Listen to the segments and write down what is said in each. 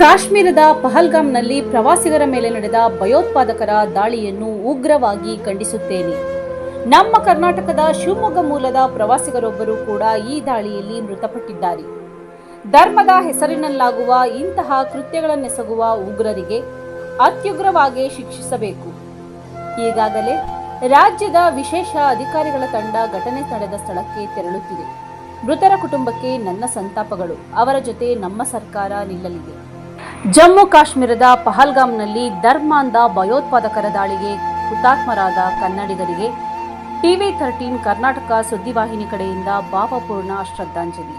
ಕಾಶ್ಮೀರದ ಪಹಲ್ಗಾಮ್ನಲ್ಲಿ ಪ್ರವಾಸಿಗರ ಮೇಲೆ ನಡೆದ ಭಯೋತ್ಪಾದಕರ ದಾಳಿಯನ್ನು ಉಗ್ರವಾಗಿ ಖಂಡಿಸುತ್ತೇನೆ. ನಮ್ಮ ಕರ್ನಾಟಕದ ಶಿವಮೊಗ್ಗ ಮೂಲದ ಪ್ರವಾಸಿಗರೊಬ್ಬರು ಕೂಡ ಈ ದಾಳಿಯಲ್ಲಿ ಮೃತಪಟ್ಟಿದ್ದಾರೆ. ಧರ್ಮದ ಹೆಸರಿನಲ್ಲಾಗುವ ಇಂತಹ ಕೃತ್ಯಗಳನ್ನೆಸಗುವ ಉಗ್ರರಿಗೆ ಅತ್ಯುಗ್ರವಾಗಿ ಶಿಕ್ಷಿಸಬೇಕು. ಈಗಾಗಲೇ ರಾಜ್ಯದ ವಿಶೇಷ ಅಧಿಕಾರಿಗಳ ತಂಡ ಘಟನೆ ನಡೆದ ಸ್ಥಳಕ್ಕೆ ತೆರಳುತ್ತಿದೆ. ಮೃತರ ಕುಟುಂಬಕ್ಕೆ ನನ್ನ ಸಂತಾಪಗಳು. ಅವರ ಜೊತೆ ನಮ್ಮ ಸರ್ಕಾರ ನಿಲ್ಲಲಿದೆ. ಜಮ್ಮು ಕಾಶ್ಮೀರದ ಪಹಲ್ಗಾಮ್ನಲ್ಲಿ ಧರ್ಮಾಂಧ ಭಯೋತ್ಪಾದಕರ ದಾಳಿಗೆ ಹುತಾತ್ಮರಾದ ಕನ್ನಡಿಗರಿಗೆ ಟಿವಿ ಥರ್ಟೀನ್ ಕರ್ನಾಟಕ ಸುದ್ದಿವಾಹಿನಿ ಕಡೆಯಿಂದ ಭಾವಪೂರ್ಣ ಶ್ರದ್ಧಾಂಜಲಿ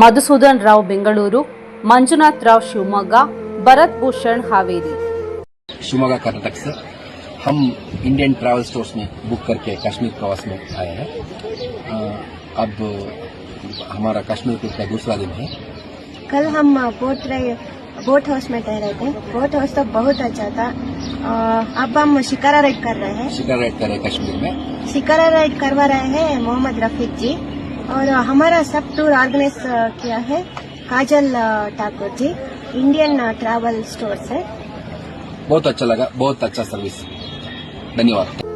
ಮಧುಸೂದನ್ ರಾವ್ ಬೆಂಗಳೂರು ಮಂಜುನಾಥ್ ರಾವ್ ಶಿವಮೊಗ್ಗ ಭರತ್ ಭೂಷಣ್ ಹಾವೇರಿ शिवमोगा कर्नाटक से हम इंडियन ट्रैवल स्टोर्स में बुक करके कश्मीर प्रवास में आए हैं अ, अब हमारा कश्मीर ट्रिप का दूसरा दिन है कल हम बोट राइ- बोट हाउस में ठहरे थे। बोट हाउस तो बहुत अच्छा था। अब हम शिकारा राइड कर रहे हैं। शिकार राइड करें कश्मीर में। शिकारा राइड करवा रहे हैं मोहम्मद रफीक जी। और हमारा सब टूर ऑर्गेनाइज किया है Kajal Thakur ji. Indian travel store से बहुत अच्छा लगा बहुत अच्छा सर्विस धन्यवाद।